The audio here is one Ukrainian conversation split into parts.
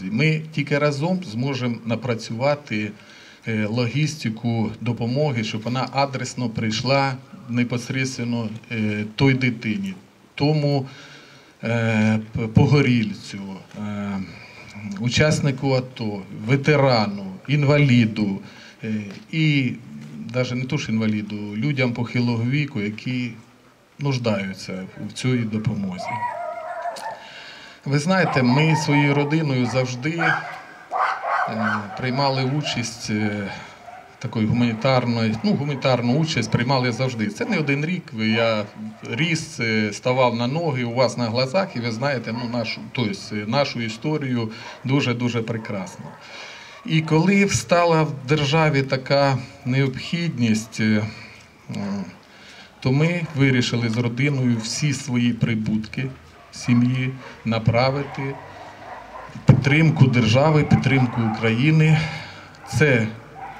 Ми тільки разом зможемо напрацювати е, логістику допомоги, щоб вона адресно прийшла непосередньо е, той дитині, тому е, погорільцю, учаснику АТО, ветерану, інваліду і навіть не то ж інваліду, людям похилого віку, які нуждаються в цій допомозі. Ви знаєте, ми своєю родиною завжди е, приймали участь е, такої гуманітарної, ну, гуманітарну участь приймали завжди. Це не один рік. Я ріс, е, ставав на ноги у вас на глазах, і ви знаєте ну, нашу, тобто, нашу історію дуже-дуже прекрасно. І коли встала в державі така необхідність, то ми вирішили з родиною всі свої прибутки сім'ї направити підтримку держави, підтримку України. Це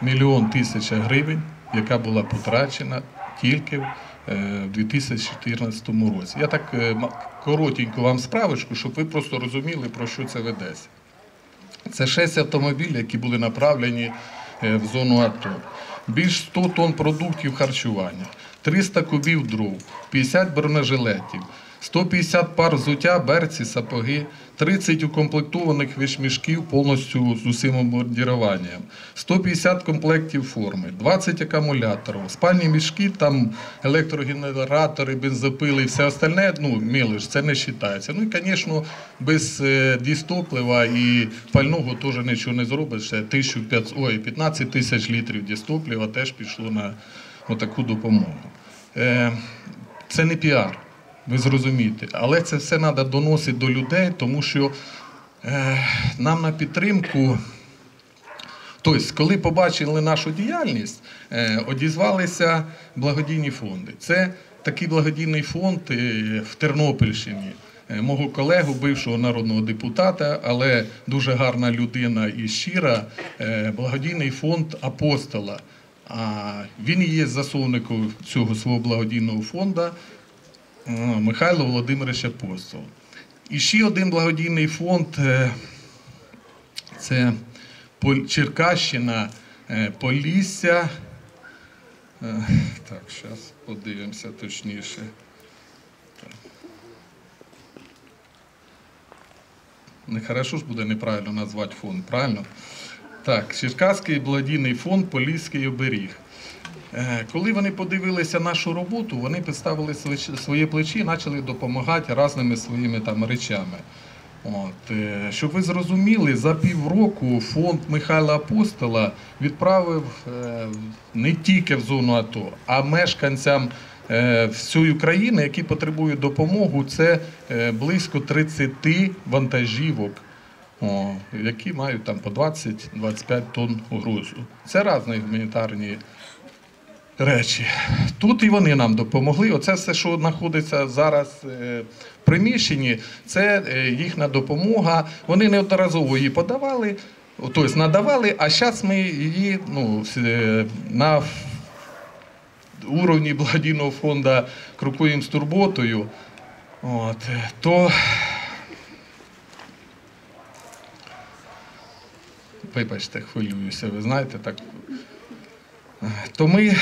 мільйон тисяч гривень, яка була потрачена тільки в е, в 2014 році. Я так е, коротенько вам справочку, щоб ви просто розуміли, про що це ведеться. Це 6 автомобілів, які були направлені е, в зону АТО. Більш 100 тонн продуктів харчування, 300 кубів дров, 50 бронежилетів, 150 пар взуття, берці, сапоги, 30 укомплектованих вішмішків повністю з усім обмундіруванням, 150 комплектів форми, 20 акумуляторів, спальні мішки, там електрогенератори, бензопили і все остальне, ну, мілиш, це не вважається. Ну і, звісно, без е, дістоплива і пального теж нічого не зробиш. Ще 1500, ой, 15 тисяч літрів дістоплива теж пішло на отаку допомогу. Е, це не піар, ви зрозумієте. Але це все треба доносити до людей, тому що е, нам на підтримку. Тобто, коли побачили нашу діяльність, е, одізвалися благодійні фонди. Це такий благодійний фонд е, в Тернопільщині. Е, Мого колегу, бившого народного депутата, але дуже гарна людина і щира, благодійний фонд апостола. А він є засновником цього свого благодійного фонду Михайло Володимирович Апостол. І ще один благодійний фонд е, це Черкащина, е, Полісся. Е, Так, зараз подивимося точніше. Нехорошо ж буде неправильно назвати фонд, правильно? Так, Черкаський благодійний фонд Поліський оберіг. Е, Коли вони подивилися нашу роботу, вони підставили своє плечі і почали допомагати різними своїми там речами. От, е, щоб ви зрозуміли, за півроку фонд Михайла Апостола відправив е, не тільки в зону АТО, а мешканцям всієї України, які потребують допомогу, це близько 30 вантажівок, о, які мають там по 20-25 тонн грузу. Це різні гуманітарні речі. Тут і вони нам допомогли. Оце все, що знаходиться зараз е, в приміщенні, це е, їхня допомога. Вони неодноразово її подавали, тобто надавали, а зараз ми її ну, е, на уровні благодійного фонду крокуємо з турботою. От, то вибачте, хвилююся, ви знаєте, так. Е, То ми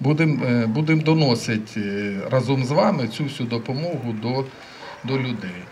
будемо будем доносити е, разом з вами цю всю допомогу до, до людей.